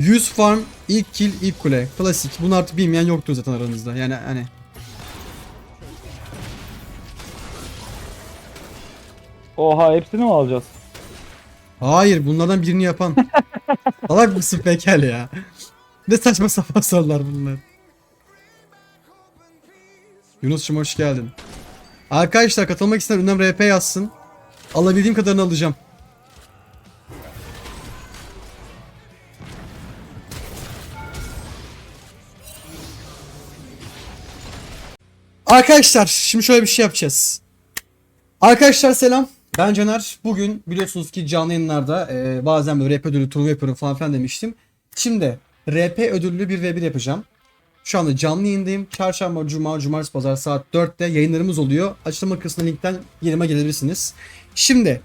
100 farm, ilk kill, ilk kule. Klasik. Bunu artık bilmeyen yoktur zaten aranızda. Yani hani Oha hepsini mi alacağız? Hayır bunlardan birini yapan. Salak mısın Pekel ya? Ne saçma sapan sorular bunlar. Yunus'cum hoş geldin. Arkadaşlar katılmak isteyen ünlem RP yazsın. Alabildiğim kadarını alacağım. Arkadaşlar şimdi şöyle bir şey yapacağız. Arkadaşlar selam. Ben Caner. Bugün biliyorsunuz ki canlı yayınlarda e, bazen böyle RP ödülü turnuva yapıyorum falan filan demiştim. Şimdi RP ödüllü bir V1 yapacağım. Şu anda canlı yayındayım. Çarşamba, Cuma, Cumartesi, Pazar saat 4'te yayınlarımız oluyor. Açıklama kısmına linkten yerime gelebilirsiniz. Şimdi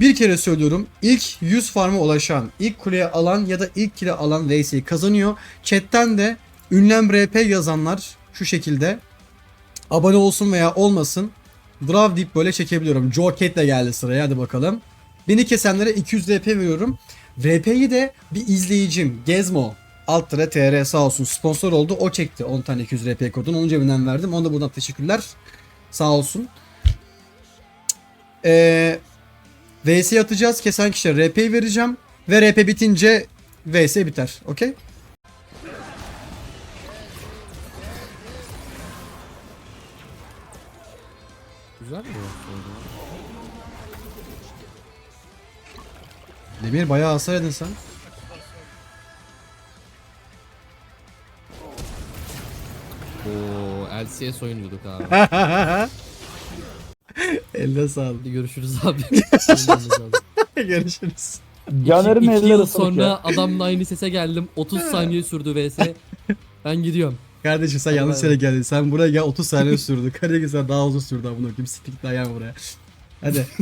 bir kere söylüyorum. İlk 100 farma ulaşan, ilk kuleye alan ya da ilk kile alan VS'yi kazanıyor. Chatten de ünlem RP yazanlar şu şekilde abone olsun veya olmasın Draw deyip böyle çekebiliyorum. Joe Cat de geldi sıraya hadi bakalım. Beni kesenlere 200 RP veriyorum. RP'yi de bir izleyicim Gezmo alt tere tr sağ olsun sponsor oldu. O çekti 10 tane 200 RP kodunu. Onun cebinden verdim. Ona da buradan teşekkürler. Sağ olsun. Ee, VS atacağız. Kesen kişiye RP'yi vereceğim. Ve RP bitince VS biter. Okey? Güzel mi? Demir bayağı hasar edin sen. Oo, LCS oynuyorduk abi. Eline sağlık. Hadi görüşürüz abi. Görüşürüz. Caner'in İki eller yıl ısınık sonra ya. adamla aynı sese geldim. 30 saniye sürdü vs. Ben gidiyorum. Kardeşim sen yanlış yere geldin. Sen buraya gel 30 saniye sürdü. Kardeşim sen daha uzun sürdü amına koyayım. Siktir daha buraya. Hadi.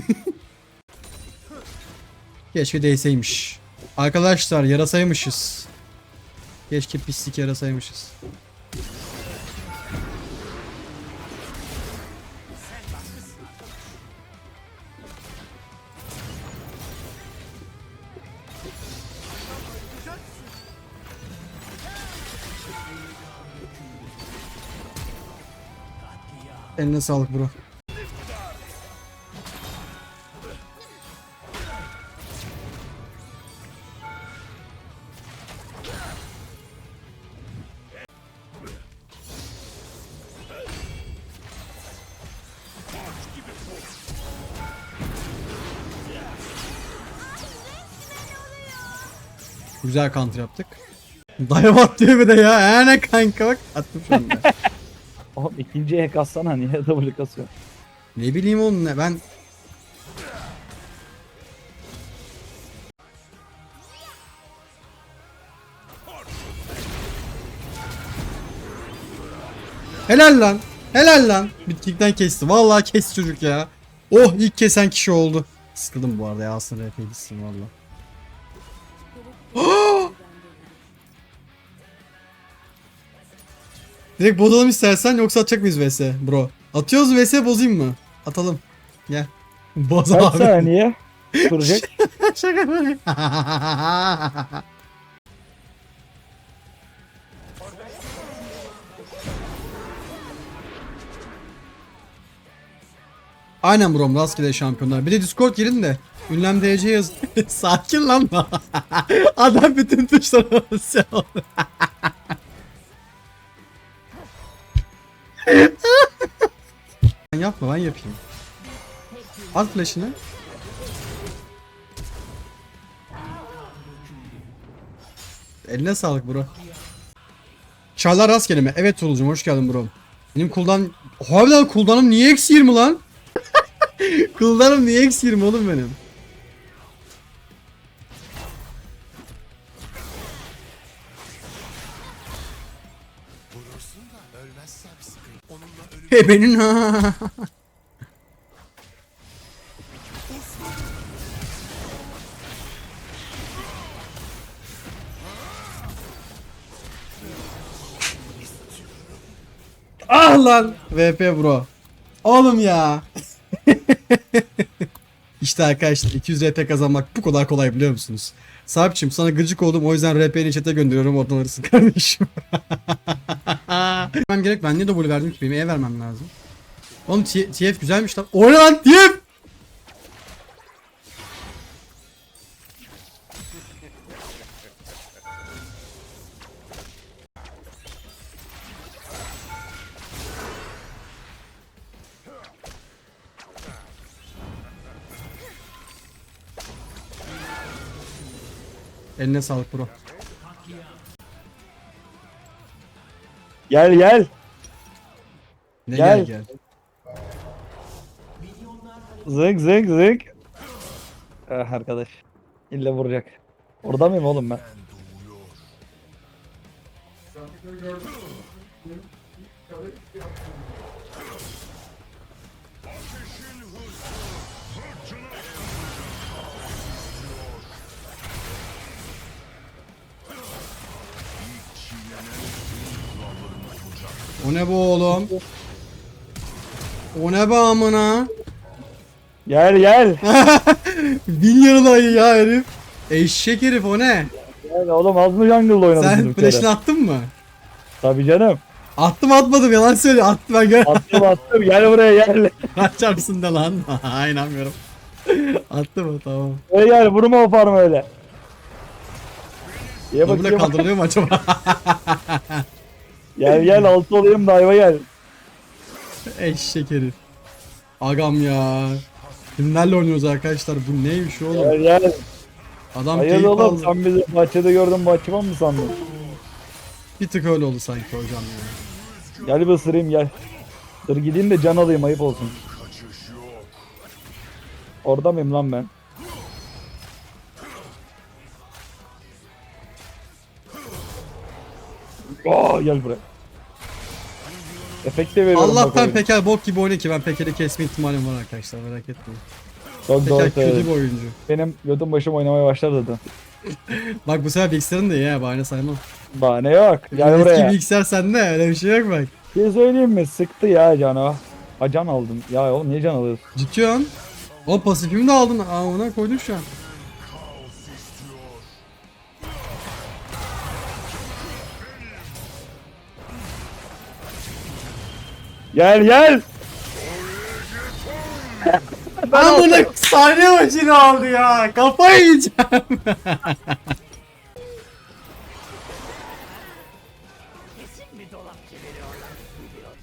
Keşke değseymiş. Arkadaşlar yarasaymışız. Keşke pislik yarasaymışız. Eline sağlık bro. Güzel counter yaptık. Dive atlıyor bir de ya. Ee ne kanka bak. Attım şu anda. İkinci hack atsana niye double kasıyor? ne bileyim oğlum ne ben Helal lan. Helal lan. Bitkilikten kesti. Vallahi kesti çocuk ya. Oh ilk kesen kişi oldu. Sıkıldım bu arada ya aslında RP gitsin valla. Direkt bozalım istersen yoksa atacak mıyız vs bro? Atıyoruz vs bozayım mı? Atalım. Gel. Boz Kaç abi. saniye? Duracak. Şaka mı? Aynen brom rastgele şampiyonlar. Bir de Discord girin de ünlem DC yaz. Sakin lan. Adam bütün tuşlara basıyor. Sen yapma ben yapayım. At flash'ını. Eline sağlık bro. Çarlar rastgele mi? Evet Tuğlucuğum hoş geldin bro. Benim cooldown... Harbiden cooldown'um niye eksi 20 lan? cooldown'um niye eksi 20 oğlum benim? He benim ha. Ah lan. VP bro. Oğlum ya. İşte arkadaşlar 200 RP kazanmak bu kadar kolay biliyor musunuz? Sahipçim sana gıcık oldum o yüzden RP'ni chat'e gönderiyorum oradan alırsın kardeşim. Vermem gerek ben niye W verdim ki E vermem lazım. Oğlum TF güzelmiş lan. O ne lan TF? Eline sağlık bro. Gel gel. Ne Gel. gel gel. Zık zık zık. Ah arkadaş. İlle vuracak. Orada mıyım oğlum ben? O ne bu oğlum? O ne be amına? Gel gel. Bin yıl ayı ya herif. Eşek herif o ne? Gel oğlum az mı jungle'da oynadık Sen flash'ını attın mı? Tabii canım. Attım atmadım yalan söyle. Attım ben gör. Attım attım gel buraya gel. Açarsın da lan. İnanmıyorum. Attım mı tamam. Buraya gel vurma o farmı öyle. Ye Double bakayım. kaldırılıyor mu acaba? Gel gel altı olayım dayva gel. Eşek herif. Agam ya. Kimlerle oynuyoruz arkadaşlar? Bu neymiş oğlum? Gel gel. Adam Hayır keyif oğlum aldı. sen bizi bahçede gördün bahçıvan mı sandın? Bir tık öyle oldu sanki hocam ya. Gel bir ısırayım gel. Dur gideyim de can alayım ayıp olsun. Orada mıyım lan ben? Aa gel buraya. Efekt de veriyorum Allah'tan. Peker bok gibi oynuyor ki ben Peker'i kesme ihtimalim var arkadaşlar merak etmeyin. Çok doğru Peker kötü söyledin. bir oyuncu. Benim götüm başım oynamaya başladı zaten. Bak bu sefer bilgisayarın da iyi ha bahane saymam. Bahane yok. Gel Eski buraya. bilgisayar sende öyle bir şey yok bak. Bir şey söyleyeyim mi? Sıktı ya canı. Ha can aldım. Ya oğlum niye can alıyorsun? Ciddi an. O pasifimi de aldın. Aa ona koydun şu an. Gel gel. Ben bunu sahne başına aldı ya. Kafayı yiyeceğim.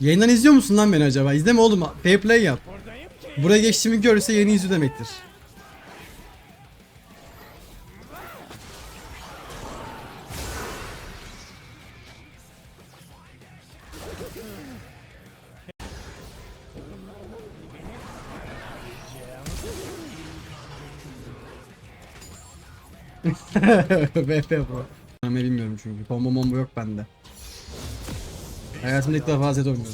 Yayından izliyor musun lan beni acaba? İzleme oğlum. Pay play yap. Buraya geçtiğimi görürse yeni izliyor demektir. BP bro. Ben bilmiyorum çünkü. Combo mombo yok bende. Hayatımda ilk defa Zed oynuyorum.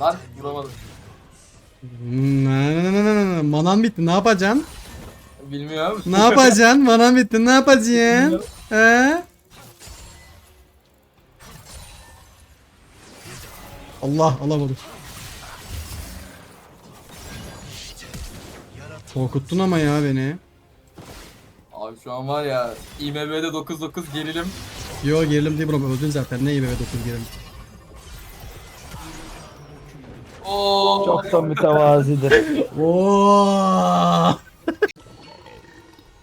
Lan vuramadım. Na- na- na- na- na- na. Manan bitti ne yapacaksın? Bilmiyorum. Ne yapacaksın? Manan bitti ne yapacaksın? He? Allah alamadım. Korkuttun ama ya beni. Abi şu an var ya IMB'de 9-9 gerilim. Yo gerilim değil bro öldün zaten ne be 9 gerilim. Çok da mütevazidir. Oo.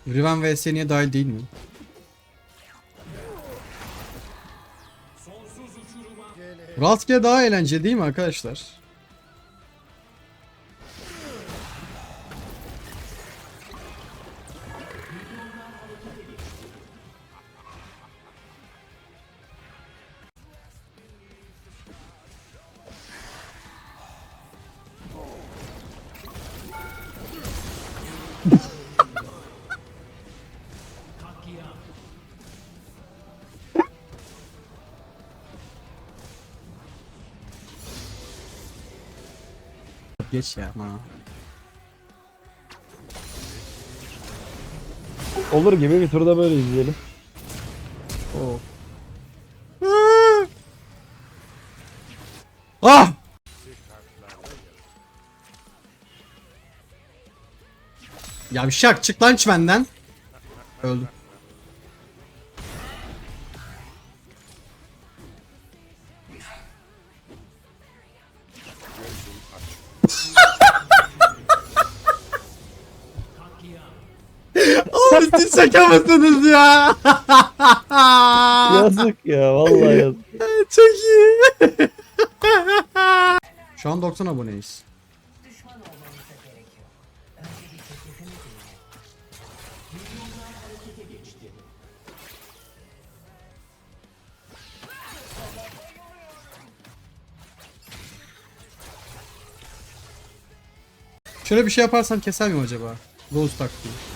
Riven vs niye dahil değil mi? Rastgele daha eğlenceli değil mi arkadaşlar? Geç ya. Ha. Olur gibi bir turda böyle izleyelim. Oh. Ah! Ya bir şak çık lan çimenden. Öldüm. Şaka mısınız ya? Yazık ya vallahi yazık. Çok iyi. Şu an 90 aboneyiz. Şöyle bir şey yaparsam keser miyim acaba? Rose taktiği.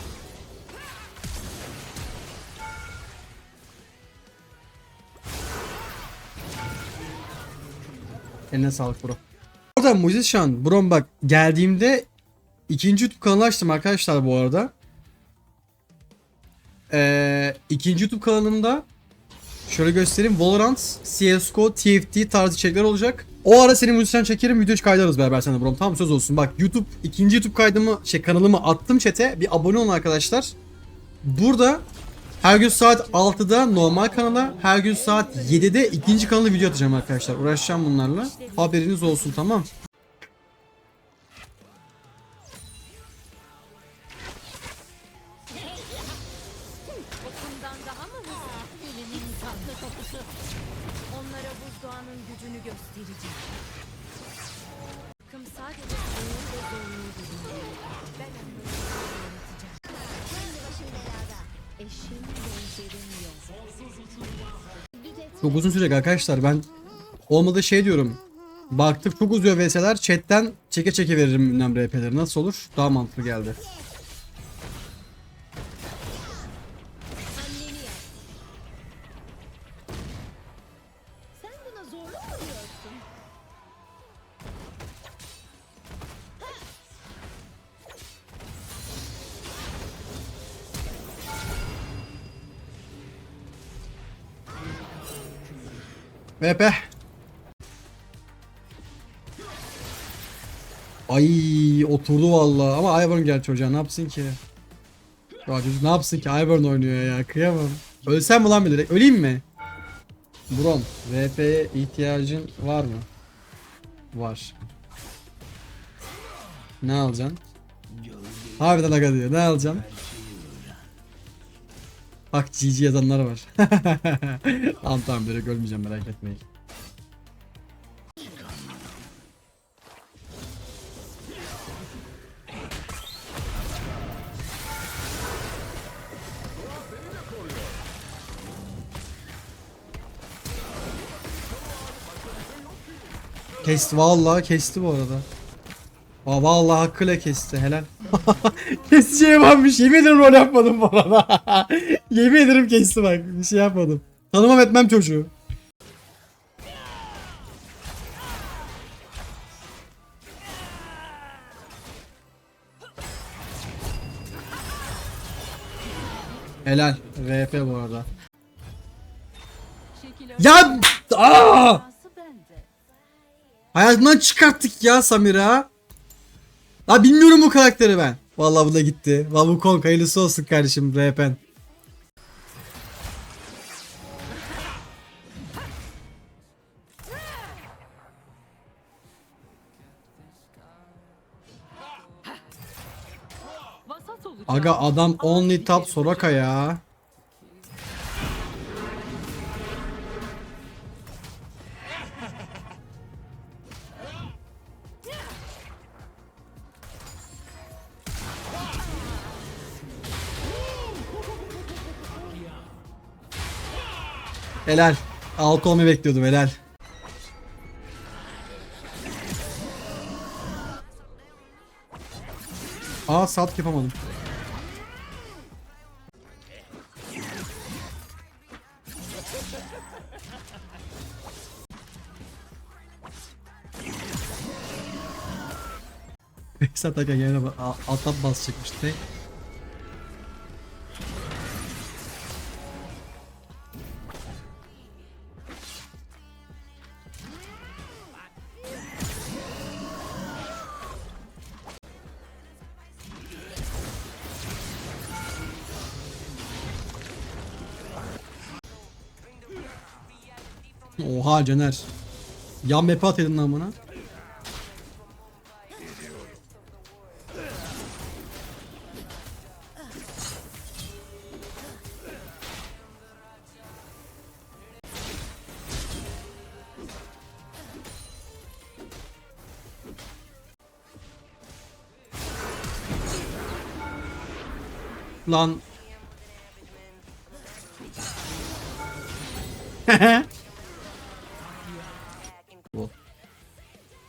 Eline sağlık bro. Orada Musician bro bak geldiğimde ikinci YouTube kanalı açtım arkadaşlar bu arada. Ee, ikinci YouTube kanalımda şöyle göstereyim Valorant, CSGO, TFT tarzı içerikler olacak. O ara seni Musician çekerim video kaydarız beraber sana bro. Tamam söz olsun. Bak YouTube ikinci YouTube kaydımı şey kanalımı attım chat'e. Bir abone olun arkadaşlar. Burada her gün saat 6'da normal kanala, her gün saat 7'de ikinci kanala video atacağım arkadaşlar. Uğraşacağım bunlarla. Haberiniz olsun tamam. Sadece soğuğu ve zorluğu. Ben Çok uzun sürecek arkadaşlar. Ben olmadı şey diyorum. Baktık çok uzuyor VS'ler. Chat'ten çeke çeke veririm ünlem RP'leri. Nasıl olur? Daha mantıklı geldi. VP. Ay oturdu vallahi ama Ivern gel çocuğa ne yapsın ki? Ya çocuk ne yapsın ki Ivern oynuyor ya kıyamam. Ölsem mi lan bir direkt öleyim mi? Bron VP'ye ihtiyacın var mı? Var. Ne alacaksın? Harbiden aga diyor ne alacaksın? Bak GG yazanlar var. tamam tamam direkt ölmeyeceğim merak etmeyin. Kesti vallahi kesti bu arada. Vallahi hakkıyla kesti helal. Keseceğim varmış yemin ederim rol yapmadım bu arada. yemin ederim kesti bak bir şey yapmadım. Tanımam etmem çocuğu. Helal. RP bu arada. Ya! Aa! Hayatımdan çıkarttık ya Samira. La bilmiyorum bu karakteri ben. Vallahi bu da gitti. Vallahi bu hayırlısı olsun kardeşim RP'n. Aga adam only top Soraka ya. Helal. Altı olmayı bekliyordum helal. Aa salt yapamadım. Kısa taka gene ba- a- alttan bas çıkmıştı. Oha Caner. Yan map'e at elin lan bana. Lan.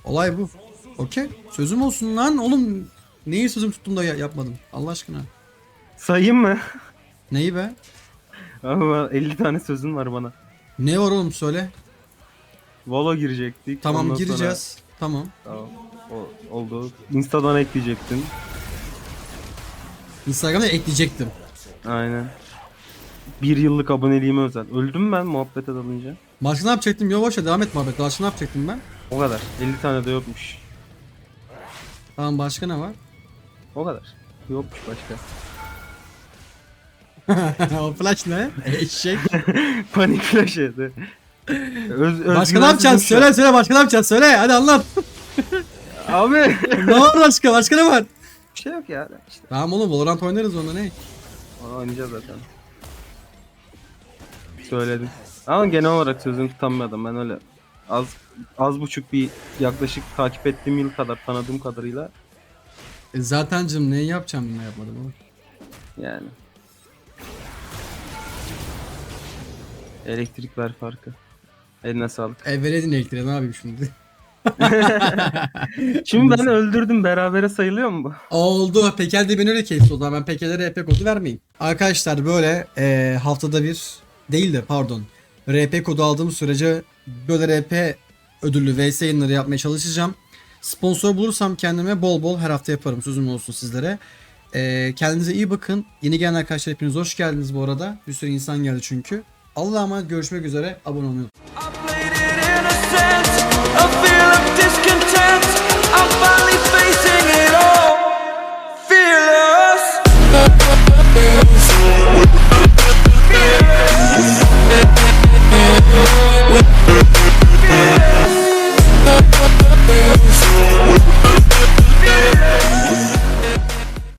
Olay bu. Okey. Sözüm olsun lan oğlum. Neyi sözüm tuttum da ya- yapmadım. Allah aşkına. Sayayım mı? Neyi be? Ama 50 tane sözün var bana. Ne var oğlum söyle. Valo girecektik. Tamam ondan gireceğiz. Tamam. Sonra, tamam. O, oldu. Insta'dan ekleyecektin. Instagram'a ekleyecektim. Aynen. Bir yıllık aboneliğime özel. Öldüm ben muhabbete dalınca. Başka ne yapacaktım? Yo boşver devam et muhabbet. Başka ne yapacaktım ben? O kadar. 50 tane de yokmuş. Tamam başka ne var? O kadar. Yokmuş başka. o flash ne? Eşek. Panik flash yedi. Öz, başka ne yapacaksın? Söyle söyle başka ne yapacaksın? Söyle hadi anlat. Abi. ne var başka? Başka ne var? bir şey yok ya. İşte. Tamam oğlum Valorant oynarız onda ne? Onu oynayacağız zaten. Söyledim. Ama genel olarak sözünü tutan bir adam. Ben öyle az az buçuk bir yaklaşık takip ettiğim yıl kadar tanıdığım kadarıyla E zaten canım neyi yapacağım ne yapmadım oğlum. yani. Elektrik ver farkı. Eline sağlık. E veredin elektriğe ne yapayım şimdi? Şimdi ben öldürdüm. Berabere sayılıyor mu bu? Oldu. Pekel de beni öyle kesti o zaman. Ben Pekel'e RP kodu vermeyeyim. Arkadaşlar böyle e, haftada bir değil de pardon. RP kodu aldığım sürece böyle RP ödüllü VS yayınları yapmaya çalışacağım. Sponsor bulursam kendime bol bol her hafta yaparım. Sözüm olsun sizlere. E, kendinize iyi bakın. Yeni gelen arkadaşlar hepiniz hoş geldiniz bu arada. Bir sürü insan geldi çünkü. Allah'a emanet görüşmek üzere. Abone olmayı unutmayın.